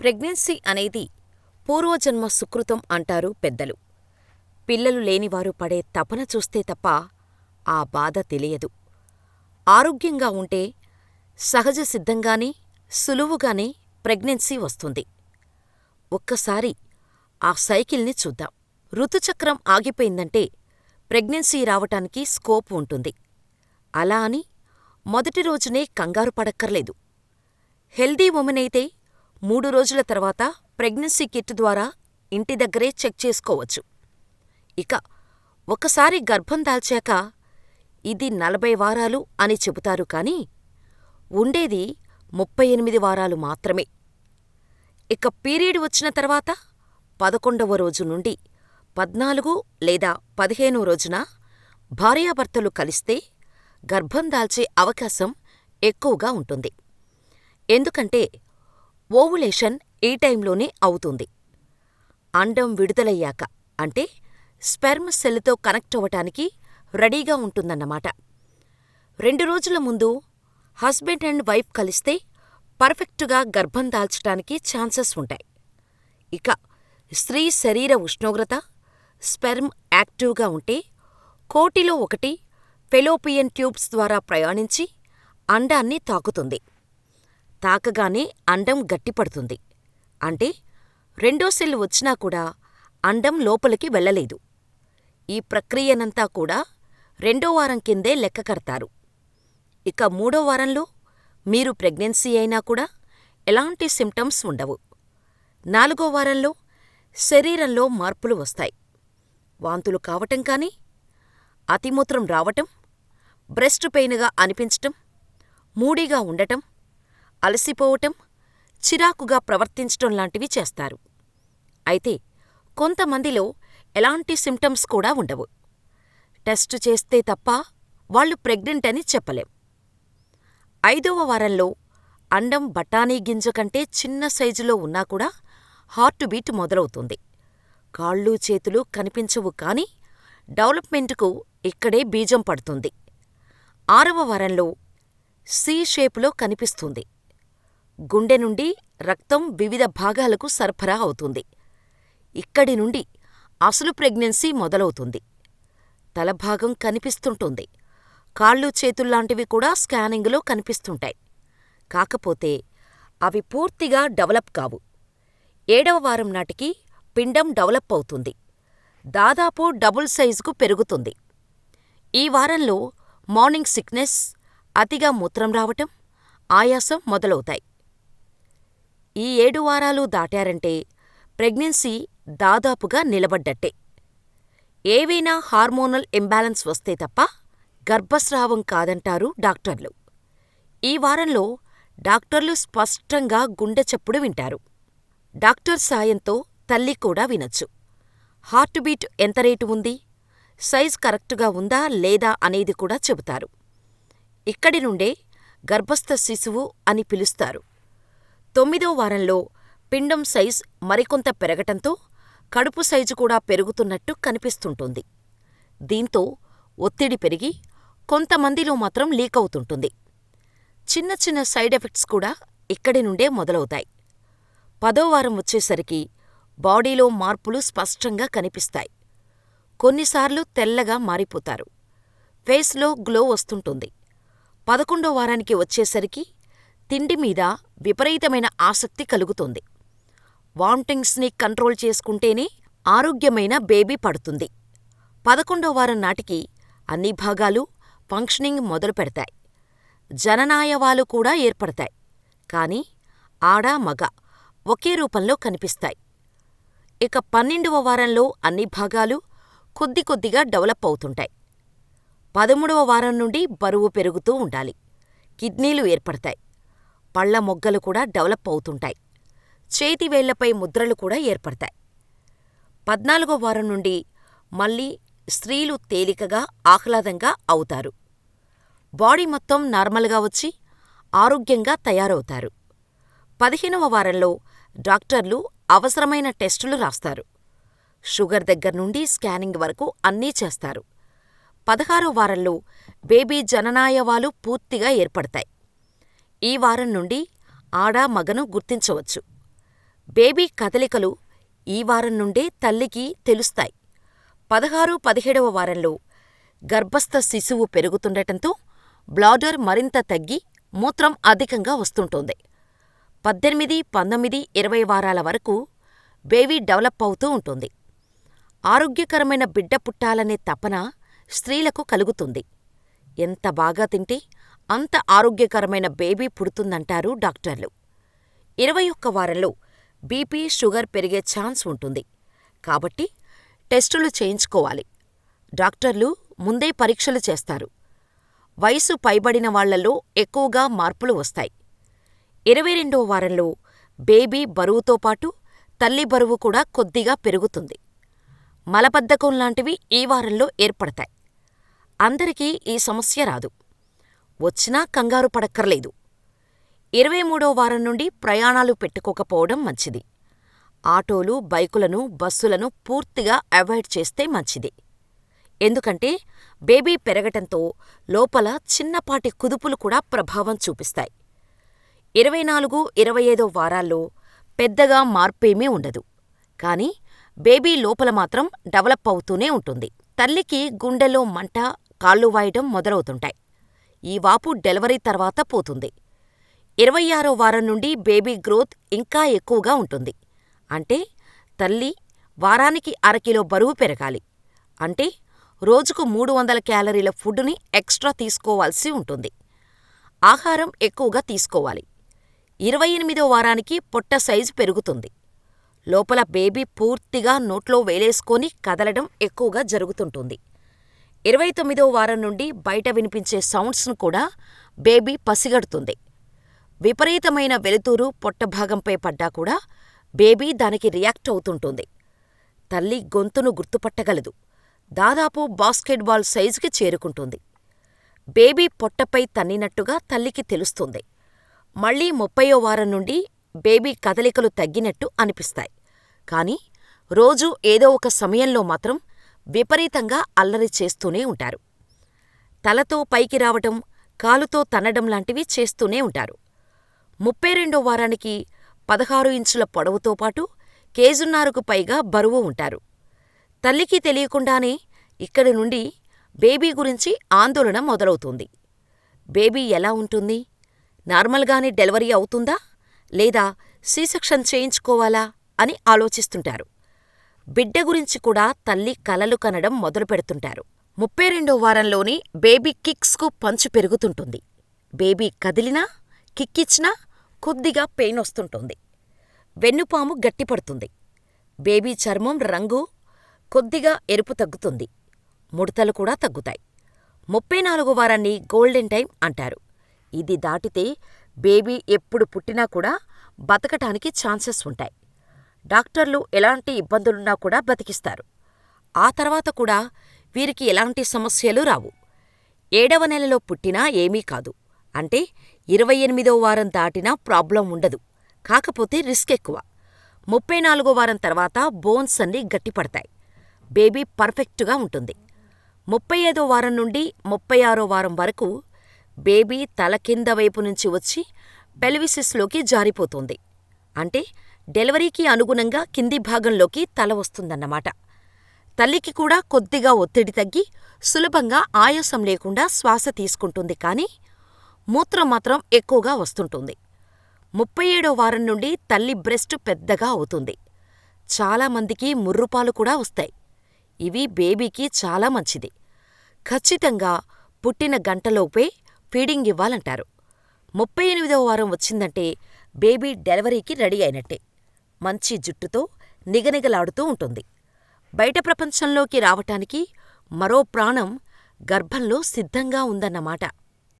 Pregnancy అనేది పూర్వజన్మ సుకృతం అంటారు పెద్దలు. పిల్లలు లేనివారు పడే తపన చూస్తే తప్ప ఆ బాధ తెలియదు. ఆరోగ్యంగా ఉంటే సహజసిద్ధంగానే, సులువుగానే ప్రెగ్నెన్సీ వస్తుంది. ఒక్కసారి ఆ సైకిల్ని చూద్దాం. ఋతుచక్రం ఆగిపోయిందంటే ప్రెగ్నెన్సీ రావటానికి స్కోప్ ఉంటుంది. అలా అని మొదటి రోజునే కంగారు పడక్కర్లేదు. హెల్దీ ఉమెనైతే మూడు రోజుల తర్వాత ప్రెగ్నెన్సీ కిట్ ద్వారా ఇంటి దగ్గరే చెక్ చేసుకోవచ్చు. ఇక ఒకసారి గర్భం దాల్చాక ఇది నలభై వారాలు అని చెబుతారు కానీ ఉండేది ముప్పై ఎనిమిది వారాలు మాత్రమే. ఇక పీరియడ్ వచ్చిన తర్వాత పదకొండవ రోజు నుండి పద్నాలుగు లేదా పదిహేనో రోజున భార్యాభర్తలు కలిస్తే గర్భం దాల్చే అవకాశం ఎక్కువగా ఉంటుంది. ఎందుకంటే ఓవులేషన్ ఈ టైంలోనే అవుతుంది. అండం విడుదలయ్యాక అంటే స్పెర్మ్ సెల్తో కనెక్ట్ అవ్వటానికి రెడీగా ఉంటుందన్నమాట. రెండు రోజుల ముందు హస్బెండ్ అండ్ వైఫ్ కలిస్తే పర్ఫెక్టుగా గర్భం దాల్చటానికి ఛాన్సెస్ ఉంటాయి. ఇక స్త్రీ శరీర ఉష్ణోగ్రత, స్పెర్మ్ యాక్టివ్గా ఉంటే కోటిలో ఒకటి ఫెలోపియన్ ట్యూబ్స్ ద్వారా ప్రయాణించి అండాన్ని తాకుతుంది. తాకగానే అండం గట్టిపడుతుంది. అంటే రెండో సెల్ వచ్చినా కూడా అండం లోపలికి వెళ్ళలేదు. ఈ ప్రక్రియనంతా కూడా రెండో వారం కిందే లెక్క కడతారు. ఇక మూడో వారంలో మీరు ప్రెగ్నెన్సీ అయినా కూడా ఎలాంటి సిమ్టమ్స్ ఉండవు. నాలుగో వారంలో శరీరంలో మార్పులు వస్తాయి. వాంతులు కావటం కానీ, అతిమూత్రం రావటం, బ్రెస్ట్ పెయిన్గా అనిపించటం, మూడీగా ఉండటం, అలసిపోవటం, చిరాకుగా ప్రవర్తించటం లాంటివి చేస్తారు. అయితే కొంతమందిలో ఎలాంటి సింప్టమ్స్ కూడా ఉండవు. టెస్ట్ చేస్తే తప్ప వాళ్ళు ప్రెగ్నెంట్ అని చెప్పలేం. ఐదవ వారంలో అండం బఠానీ గింజ కంటే చిన్న సైజులో ఉన్నా కూడా హార్ట్ బీట్ మొదలవుతుంది. కాళ్ళూ చేతులూ కనిపించవు కానీ డెవలప్మెంటుకు ఇక్కడే బీజం పడుతుంది. ఆరవ వారంలో సి షేపులో కనిపిస్తుంది. గుండె నుండి రక్తం వివిధ భాగాలకు సరఫరా అవుతుంది. ఇక్కడి నుండి అసలు ప్రెగ్నెన్సీ మొదలవుతుంది. తలభాగం కనిపిస్తుంటుంది. కాళ్ళు చేతుల్లాంటివి కూడా స్కానింగులో కనిపిస్తుంటాయి. కాకపోతే అవి పూర్తిగా డెవలప్ కావు. ఏడవ వారం నాటికి పిండం డెవలప్ అవుతుంది. దాదాపు డబుల్ సైజుకు పెరుగుతుంది. ఈ వారంలో మార్నింగ్ సిక్నెస్, అతిగా మూత్రం రావటం, ఆయాసం మొదలవుతాయి. ఈ ఏడు వారాలు దాటారంటే ప్రెగ్నెన్సీ దాదాపుగా నిలబడ్డట్టే. ఏవైనా హార్మోనల్ ఇంబాలెన్స్ వస్తే తప్ప గర్భస్రావం కాదంటారు డాక్టర్లు. ఈ వారంలో డాక్టర్లు స్పష్టంగా గుండె చప్పుడు వింటారు. డాక్టర్ సాయంతో తల్లి కూడా వినొచ్చు. హార్ట్ బీట్ ఎంత రేటు ఉంది, సైజ్ కరెక్టుగా ఉందా లేదా అనేది కూడా చెబుతారు. ఇక్కడి నుండే గర్భస్థ శిశువు అని పిలుస్తారు. తొమ్మిదో వారంలో పిండం సైజ్ మరికొంత పెరగటంతో కడుపు సైజు కూడా పెరుగుతున్నట్టు కనిపిస్తుంటుంది. దీంతో ఒత్తిడి పెరిగి కొంతమందిలో మాత్రం లీకవుతుంటుంది. చిన్న చిన్న సైడ్ ఎఫెక్ట్స్ కూడా ఇక్కడి నుండే మొదలవుతాయి. పదో వారం వచ్చేసరికి బాడీలో మార్పులు స్పష్టంగా కనిపిస్తాయి. కొన్నిసార్లు తెల్లగా మారిపోతారు. ఫేస్లో గ్లో వస్తుంటుంది. పదకొండో వారానికి వచ్చేసరికి తిండి మీద విపరీతమైన ఆసక్తి కలుగుతుంది. వాంటింగ్స్ని కంట్రోల్ చేసుకుంటేనే ఆరోగ్యమైన బేబీ పడుతుంది. పదకొండో వారం నాటికి అన్ని భాగాలు ఫంక్షనింగ్ మొదలుపెడతాయి. జననాయవాలు కూడా ఏర్పడతాయి. కానీ ఆడ, మగ ఒకే రూపంలో కనిపిస్తాయి. ఇక పన్నెండవ వారంలో అన్ని భాగాలు కొద్ది కొద్దిగా డెవలప్ అవుతుంటాయి. పదమూడవ వారం నుండి బరువు పెరుగుతూ ఉండాలి. కిడ్నీలు ఏర్పడతాయి. పళ్ళ మొగ్గలు కూడా డెవలప్ అవుతుంటాయి. చేతివేళ్ళపై ముద్రలు కూడా ఏర్పడతాయి. పద్నాలుగో వారం నుండి మళ్ళీ స్త్రీలు తేలికగా, ఆహ్లాదంగా అవుతారు. బాడీ మొత్తం నార్మల్గా వచ్చి ఆరోగ్యంగా తయారవుతారు. పదిహేనవ వారంలో డాక్టర్లు అవసరమైన టెస్టులు రాస్తారు. షుగర్ దగ్గర్నుండి స్కానింగ్ వరకు అన్నీ చేస్తారు. పదహారో వారంలో బేబీ జననాయవాలు పూర్తిగా ఏర్పడతాయి. ఈ వారం నుండి ఆడ, మగను గుర్తించవచ్చు. బేబీ కదలికలు ఈ వారం నుండే తల్లికి తెలుస్తాయి. పదహారు, పదిహేడవ వారంలో గర్భస్థ శిశువు పెరుగుతుండటంతో బ్లాడర్ మరింత తగ్గి మూత్రం అధికంగా వస్తుంటుంది. పద్దెనిమిది, పంతొమ్మిది, ఇరవై వారాల వరకు బేబీ డెవలప్ అవుతూ ఉంటుంది. ఆరోగ్యకరమైన బిడ్డ పుట్టాలనే తపన స్త్రీలకు కలుగుతుంది. ఎంత బాగా తింటే అంత ఆరోగ్యకరమైన బేబీ పుడుతుందంటారు డాక్టర్లు. ఇరవై ఒక్క వారంలో బీపీ, షుగర్ పెరిగే ఛాన్స్ ఉంటుంది. కాబట్టి టెస్టులు చేయించుకోవాలి. డాక్టర్లు ముందే పరీక్షలు చేస్తారు. వయసు పైబడిన వాళ్ళలో ఎక్కువగా మార్పులు వస్తాయి. ఇరవై రెండో వారంలో బేబీ బరువుతో పాటు తల్లి బరువు కూడా కొద్దిగా పెరుగుతుంది. మలబద్ధకం లాంటివి ఈ వారంలో ఏర్పడతాయి. అందరికీ ఈ సమస్య రాదు. వచ్చినా కంగారు పడక్కర్లేదు. ఇరవై మూడో వారం నుండి ప్రయాణాలు పెట్టుకోకపోవడం మంచిది. ఆటోలు, బైకులను, బస్సులను పూర్తిగా అవాయిడ్ చేస్తే మంచిది. ఎందుకంటే బేబీ పెరగటంతో లోపల చిన్నపాటి కుదుపులు కూడా ప్రభావం చూపిస్తాయి. ఇరవై నాలుగు, ఇరవై ఐదో వారాల్లో పెద్దగా మార్పేమీ ఉండదు. కానీ బేబీ లోపల మాత్రం డెవలప్ అవుతూనే ఉంటుంది. తల్లికి గుండెలో మంట, కాళ్ళు వాయడం మొదలవుతుంటాయి. ఈ వాపు డెలివరీ తర్వాత పోతుంది. ఇరవై ఆరో వారం నుండి బేబీ గ్రోత్ ఇంకా ఎక్కువగా ఉంటుంది. అంటే తల్లి వారానికి అరకిలో బరువు పెరగాలి. అంటే రోజుకు మూడు వందల క్యాలరీల ఫుడ్డుని ఎక్స్ట్రా తీసుకోవాల్సి ఉంటుంది. ఆహారం ఎక్కువగా తీసుకోవాలి. ఇరవై ఎనిమిదో వారానికి పొట్ట సైజు పెరుగుతుంది. లోపల బేబీ పూర్తిగా నోట్లో వేలేసుకొని కదలడం ఎక్కువగా జరుగుతుంటుంది. ఇరవై తొమ్మిదో వారం నుండి బయట వినిపించే సౌండ్స్ను కూడా బేబీ పసిగడుతుంది. విపరీతమైన వెలుతురు పొట్టభాగంపై పడ్డా కూడా బేబీ దానికి రియాక్ట్ అవుతుంటుంది. తల్లి గొంతును గుర్తుపట్టగలదు. దాదాపు బాస్కెట్బాల్ సైజుకి చేరుకుంటుంది. బేబీ పొట్టపై తన్నినట్టుగా తల్లికి తెలుస్తుంది. మళ్ళీ ముప్పయో వారం నుండి బేబీ కదలికలు తగ్గినట్టు అనిపిస్తాయి. కానీ రోజూ ఏదో ఒక సమయంలో మాత్రం విపరీతంగా అల్లరి చేస్తూనే ఉంటారు. తలతో పైకి రావటం, కాలుతో తన్నడం లాంటివి చేస్తూనే ఉంటారు. ముప్పై రెండో వారానికి పదహారు ఇంచుల పొడవుతో పాటు కేజున్నరకు పైగా బరువు ఉంటారు. తల్లికి తెలియకుండానే ఇక్కడి నుండి బేబీ గురించి ఆందోళన మొదలవుతుంది. బేబీ ఎలా ఉంటుంది? నార్మల్గానే డెలివరీ అవుతుందా? లేదా సి సెక్షన్ చేయించుకోవాలా అని ఆలోచిస్తుంటారు. బిడ్డ గురించి కూడా తల్లి కలలు కనడం మొదలుపెడుతుంటారు. ముప్పై రెండో వారంలోనే బేబీ కిక్స్కు పంచు పెరుగుతుంటుంది. బేబీ కదిలినా, కిక్కిచ్చినా కొద్దిగా పెయిన్ వస్తుంటుంది. వెన్నుపాము గట్టిపడుతుంది. బేబీ చర్మం రంగు కొద్దిగా ఎరుపు తగ్గుతుంది. ముడతలు కూడా తగ్గుతాయి. ముప్పై నాలుగో వారాన్ని గోల్డెన్ టైం అంటారు. ఇది దాటితే బేబీ ఎప్పుడు పుట్టినా కూడా బతకటానికి ఛాన్సెస్ ఉంటాయి. డాక్టర్లు ఎలాంటి ఇబ్బందులున్నా కూడా బతికిస్తారు. ఆ తర్వాత కూడా వీరికి ఎలాంటి సమస్యలు రావు. ఏడవ నెలలో పుట్టినా ఏమీ కాదు. అంటే ఇరవై ఎనిమిదో వారం దాటినా ప్రాబ్లం ఉండదు. కాకపోతే రిస్క్ ఎక్కువ. ముప్పై నాలుగో వారం తర్వాత బోన్స్ అన్నీ గట్టిపడతాయి. బేబీ పర్ఫెక్టుగా ఉంటుంది. ముప్పై ఐదో వారం నుండి ముప్పై ఆరో వారం వరకు బేబీ తల కింద వైపు నుంచి వచ్చి పెల్విసిస్లోకి జారిపోతుంది. అంటే డెలివరీకి అనుగుణంగా కింది భాగంలోకి తల వస్తుందన్నమాట. తల్లికి కూడా కొద్దిగా ఒత్తిడి తగ్గి సులభంగా ఆయాసం లేకుండా శ్వాస తీసుకుంటుంది కానీ మూత్రం మాత్రం ఎక్కువగా వస్తుంటుంది. ముప్పై ఏడో వారం నుండి తల్లి బ్రెస్ట్ పెద్దగా అవుతుంది. చాలామందికి ముర్రుపాలు కూడా వస్తాయి. ఇవి బేబీకి చాలా మంచిది. ఖచ్చితంగా పుట్టిన గంటలోపే ఫీడింగ్ ఇవ్వాలంటారు. ముప్పై ఎనిమిదవ వారం వచ్చిందంటే బేబీ డెలివరీకి రెడీ అయినట్టే. మంచి జుట్టుతో నిగనిగలాడుతూ ఉంటుంది. బయట ప్రపంచంలోకి రావటానికి మరో ప్రాణం గర్భంలో సిద్ధంగా ఉందన్నమాట.